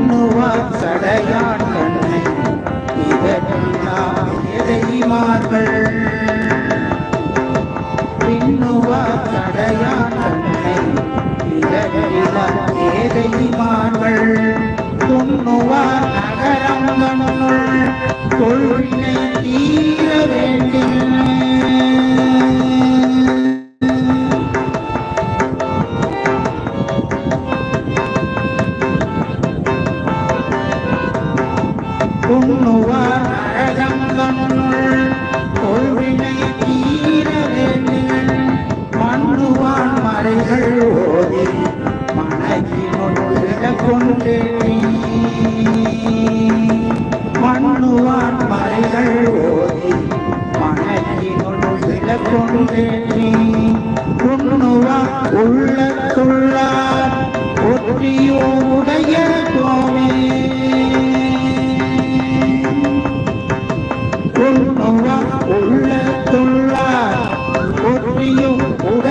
பின்னுவார் சடையான் கண்ணை. இதெல்லாம் எதைமார்கள் பின்னுவார் சடையான் கண்ணை. இதெல்லாம் ஏதைமார்கள் துண்ணுவார் நகரம் கொள்வினை துண்ணுவார் அழகங்கனுள் கொள்வினை தீர வேண்டும் மண்ணுவான் மறைகள் ஓதி மனதினுள் கொண்டு மண்ணுவான் மறைகள் ஓதி மனதினுள் கொண்டு உண்ணுவான் உள்ளத்துள்ளார் ஒற்றியோடைய Oh,